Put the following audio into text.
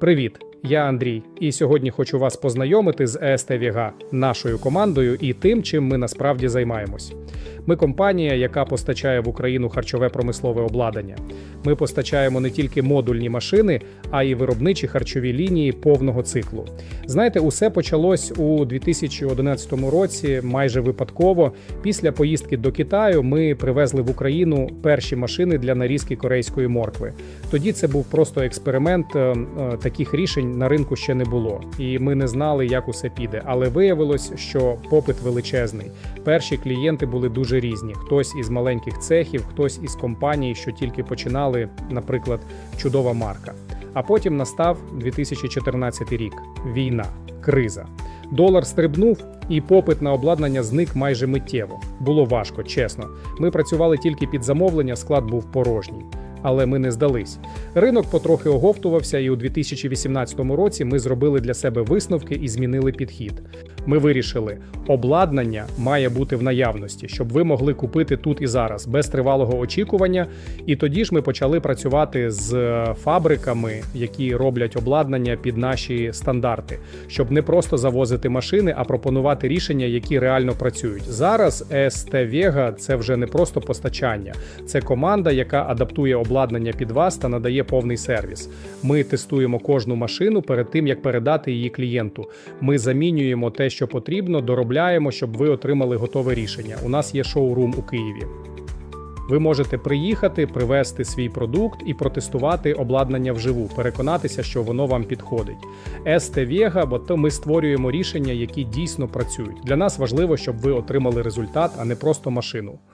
Привіт, я Андрій, і сьогодні хочу вас познайомити з ЕСТ Віга, нашою командою і тим, чим ми насправді займаємось. Ми компанія, яка постачає в Україну харчове промислове обладнання. Ми постачаємо не тільки модульні машини, а й виробничі харчові лінії повного циклу. Знаєте, усе почалось у 2011 році, майже випадково. Після поїздки до Китаю ми привезли в Україну перші машини для нарізки корейської моркви. Тоді це був просто експеримент. е, е, Таких рішень на ринку ще не було, і ми не знали, як усе піде. Але виявилось, що попит величезний. Перші клієнти були дуже різні: хтось із маленьких цехів, хтось із компаній, що тільки починали, наприклад, чудова марка. А потім настав 2014 рік війна, криза. Долар стрибнув, і попит на обладнання зник майже миттєво. Було важко, чесно. Ми працювали тільки під замовлення, склад був порожній. Але ми не здались. Ринок потрохи оговтувався, і у 2018 році ми зробили для себе висновки і змінили підхід. Ми вирішили, обладнання має бути в наявності, щоб ви могли купити тут і зараз, без тривалого очікування. І тоді ж ми почали працювати з е, фабриками, які роблять обладнання під наші стандарти, щоб не просто завозити машини, а пропонувати рішення, які реально працюють. Зараз СТ Вега це вже не просто постачання, це команда, яка адаптує обладнання під вас та надає повний сервіс. Ми тестуємо кожну машину перед тим, як передати її клієнту. Ми замінюємо те, що потрібно, доробляємо, щоб ви отримали готове рішення. У нас є шоурум у Києві. Ви можете приїхати, привезти свій продукт і протестувати обладнання вживу, переконатися, що воно вам підходить. СТ Вега, бо то ми створюємо рішення, які дійсно працюють. Для нас важливо, щоб ви отримали результат, а не просто машину.